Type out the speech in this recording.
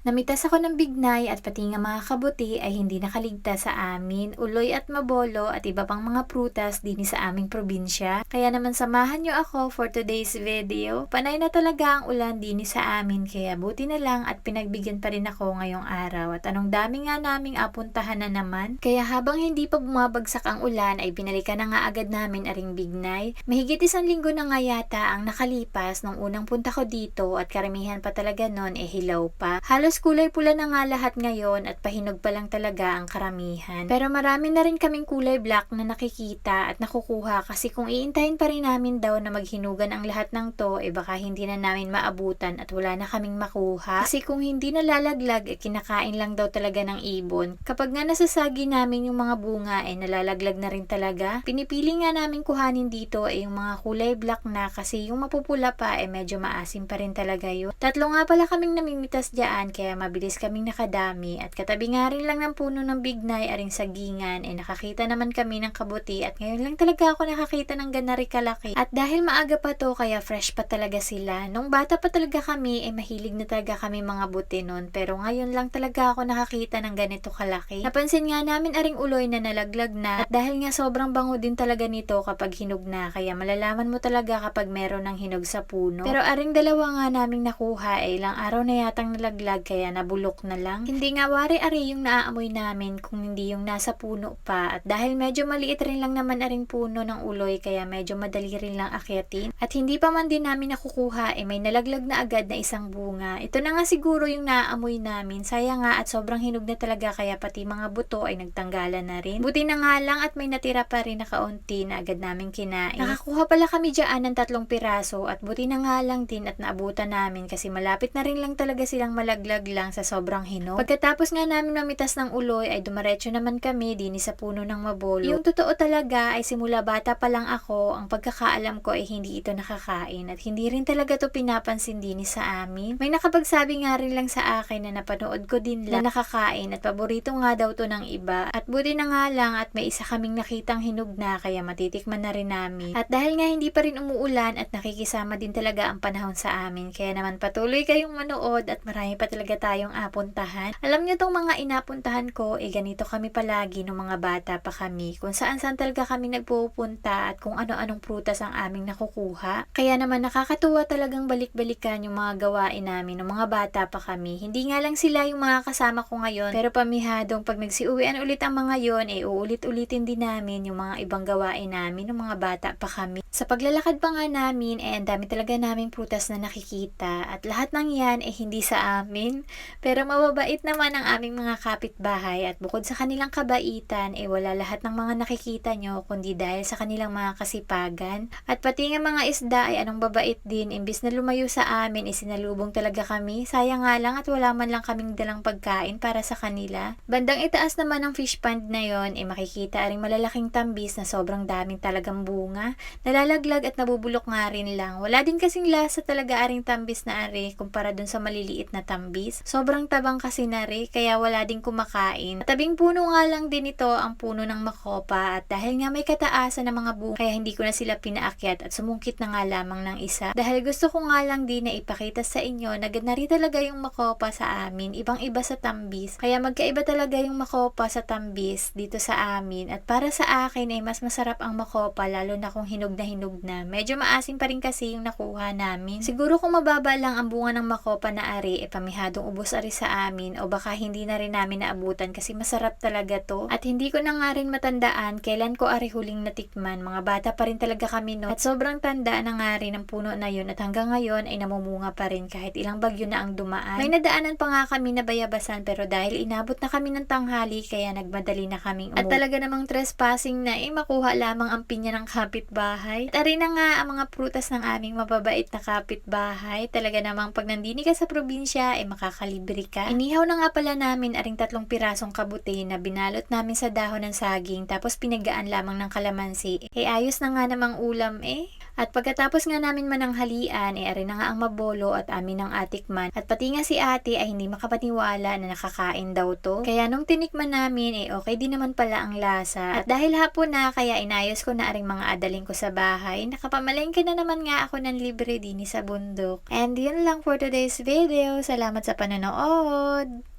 Namitas ako ng bignay at pati nga mga kabuti ay hindi nakaligtas sa amin, uloy at mabolo at iba pang mga prutas din sa aming probinsya. Kaya naman samahan nyo ako for today's video. Panay na talaga ang ulan din sa amin kaya buti na lang at pinagbigyan pa rin ako ngayong araw. At anong dami nga naming apuntahan na naman. Kaya habang hindi pa bumabagsak ang ulan ay binalikan na nga agad namin aring bignay. Mahigit isang linggo na nga yata ang nakalipas nung unang punta ko dito at karamihan pa talaga nun eh hilaw pa. Halos kulay pula na nga lahat ngayon at pahinog pa lang talaga ang karamihan. Pero marami na rin kaming kulay black na nakikita at nakukuha kasi kung iintayin pa rin namin daw na maghinugan ang lahat ng to, eh baka hindi na namin maabutan at wala na kaming makuha. Kasi kung hindi nalalaglag, eh kinakain lang daw talaga ng ibon. Kapag nga nasasagi namin yung mga bunga, eh nalalaglag na rin talaga. Pinipili nga namin kuhanin dito ay yung mga kulay black na kasi yung mapupula pa, eh medyo maasim pa rin talaga yun. Tatlo nga pala kaming namimitas dyan, kaya mabilis kaming nakadami at katabi nga rin lang ng puno ng bignay aring sagingan eh nakakita naman kami ng kabuti at ngayon lang talaga ako nakakita ng ganari kalaki at dahil maaga pa to kaya fresh pa talaga sila. Nung bata pa talaga kami eh mahilig na talaga kami mga buti nun. Pero ngayon lang talaga ako nakakita ng ganito kalaki. Napansin nga namin aring uloy na nalaglag na. At dahil nga sobrang bango din talaga nito kapag hinog na kaya malalaman mo talaga kapag meron ng hinog sa puno. Pero aring dalawa nga naming nakuha eh ilang araw na yatang nalaglag kaya nabulok na lang. Hindi nga wari-ari yung naaamoy namin kung hindi yung nasa puno pa at dahil medyo maliit rin lang naman aring puno ng uloy kaya medyo madali rin lang akyatin at hindi pa man din namin nakukuha eh may nalaglag na agad na isang bunga. Ito na nga siguro yung naaamoy namin. Sayang nga at sobrang hinog na talaga kaya pati mga buto ay nagtanggalan na rin. Buti na nga lang at may natira pa rin na kaunti na agad namin kinain. Nakakuha pala kami dyan ng tatlong piraso at buti na nga lang din at naabutan namin kasi malapit na rin lang talaga silang malaglag lang sa sobrang hinog. Pagkatapos nga namin mamitas ng uloy ay dumaretso naman kami din sa puno ng mabolo. Yung totoo talaga ay simula bata pa lang ako, ang pagkakaalam ko ay hindi ito nakakain at hindi rin talaga to pinapansin din sa amin. May nakapagsabi nga rin lang sa akin na napanood ko din lang na nakakain at paborito nga daw to ng iba. At buti na nga lang at may isa kaming nakitang hinog na kaya matitikman na rin namin. At dahil nga hindi pa rin umuulan at nakikisama din talaga ang panahon sa amin, kaya naman patuloy kayong manood at marami pa talaga tayong apuntahan. Alam niyo tong mga inapuntahan ko, eh ganito kami palagi nung mga bata pa kami. Kung saan saan talaga kami nagpupunta at kung ano-anong prutas ang aming nakukuha. Kaya naman nakakatuwa talagang balik-balikan yung mga gawain namin nung mga bata pa kami. Hindi nga lang sila yung mga kasama ko ngayon, pero pamihadong pag nagsiuwian ulit ang mga yon, eh uulit-ulitin din namin yung mga ibang gawain namin nung mga bata pa kami. Sa paglalakad pa nga namin, eh ang dami talaga naming prutas na nakikita at lahat ng yan eh hindi sa amin. Pero mababait naman ang aming mga kapitbahay at bukod sa kanilang kabaitan, eh wala lahat ng mga nakikita nyo kundi dahil sa kanilang mga kasipagan. At pati nga mga isda ay anong babait din, imbis na lumayo sa amin, isinalubong talaga kami. Sayang nga lang at wala man lang kaming dalang pagkain para sa kanila. Bandang itaas naman ng fish pond na yon, eh makikita ring malalaking tambis na sobrang daming talagang bunga. Nalalaglag at nabubulok nga rin lang. Wala din kasing lasa talaga aring tambis na ari kumpara dun sa maliliit na tambis. Sobrang tabang kasi na rin, kaya wala din kumakain. Tabing puno nga lang din ito ang puno ng makopa at dahil nga may kataasan ng mga bunga, kaya hindi ko na sila pinaakyat at sumungkit na nga lamang ng isa. Dahil gusto ko nga lang din na ipakita sa inyo na ganari talaga yung makopa sa amin, ibang iba sa tambis. Kaya magkaiba talaga yung makopa sa tambis dito sa amin at para sa akin ay mas masarap ang makopa lalo na kung hinog na hinog na. Medyo maasim pa rin kasi yung nakuha namin. Siguro kung mababa lang ang bunga ng makopa na ari, e pamihadong ubos ari sa amin o baka hindi na rin namin naabutan kasi masarap talaga to. At hindi ko na nga rin matandaan kailan ko ari huling natikman. Mga bata pa rin talaga kami no. At sobrang tanda na nga rin ang puno na yun at hanggang ngayon ay namumunga pa rin kahit ilang bagyo na ang dumaan. May nadaanan pa nga kami na bayabasan pero dahil inabot na kami ng tanghali kaya nagmadali na kaming umuwi. At talaga namang trespassing na eh makuha lamang ang pinya ng kapitbahay. At ari na nga ang mga prutas ng aming mababait na kapitbahay. Talaga namang pag nandini ka sa probinsya ay makakalibre ka. Inihaw na nga pala namin aring tatlong pirasong kabuti na binalot namin sa dahon ng saging tapos pinagaan lamang ng kalamansi. Eh ayos na nga namang ulam eh. At pagkatapos nga namin mananghalian, eh ari na nga ang mabolo at amin ang atikman. At pati nga si ate ay hindi makapaniwala na nakakain daw to. Kaya nung tinikman namin, eh okay din naman pala ang lasa. At dahil hapon na, kaya inayos ko na aring mga adaling ko sa bahay. Nakapamalengke na naman nga ako ng libre din sa bundok. And yun lang for today's video. Salamat sa panonood!